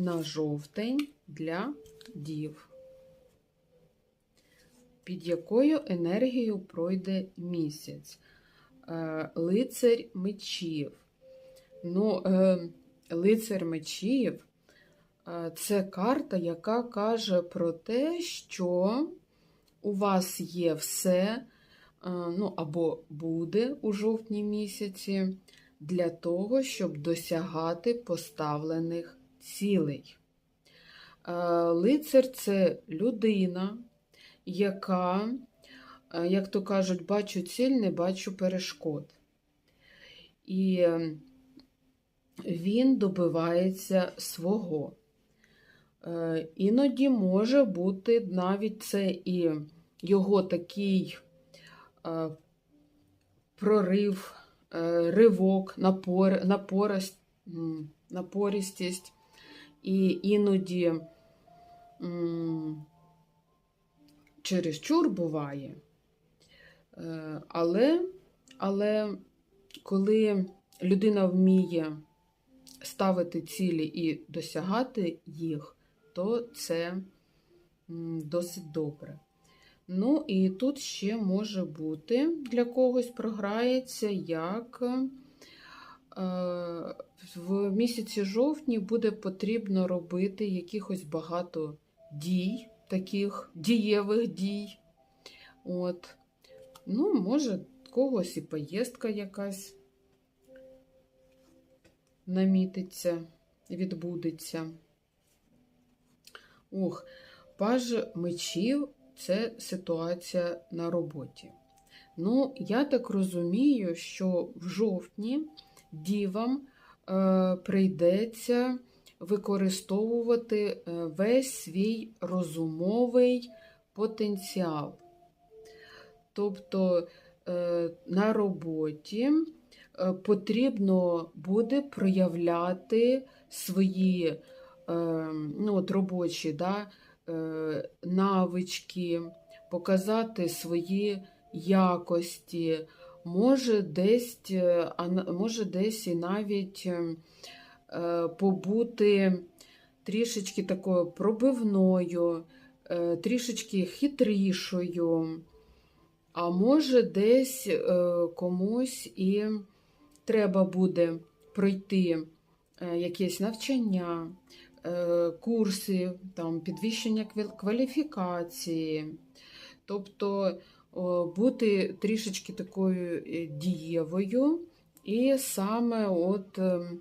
на жовтень для дів. Під якою енергією пройде місяць? Е, Лицарь мечів. Ну, е, лицар мечів е, це карта, яка каже про те, що у вас є все, ну, або буде у жовтні місяці, для того, щоб досягати поставлених цілей. Е, Лицар це людина, яка, е, як то кажуть, бачу ціль, не бачу перешкод. І він добивається свого. Е, Іноді може бути навіть це і його такий прорив, ривок, напор, напорость, м, напористість, і іноді м, чересчур буває. Е, Але, але коли людина вміє ставити цілі і досягати їх, то це м, досить добре. Ну, і тут ще може бути для когось програється, як в місяці жовтні буде потрібно робити якихось багато дій, таких дієвих дій. От. Ну, може, когось і поїздка якась намітиться, відбудеться. Ох, паж мечів це ситуація на роботі. Ну, я так розумію, що в жовтні дівам е, прийдеться використовувати е, весь свій розумовий потенціал. Тобто е, на роботі потрібно буде проявляти свої ну, от робочі да, навички, показати свої якості, може десь, е, може десь і навіть е, е, побути трішечки такою пробивною, е, трішечки хитрішою. А може, десь комусь і треба буде пройти якесь навчання, курси, там, підвищення кваліфікації. Тобто бути трішечки такою е, дієвою, і саме от ем,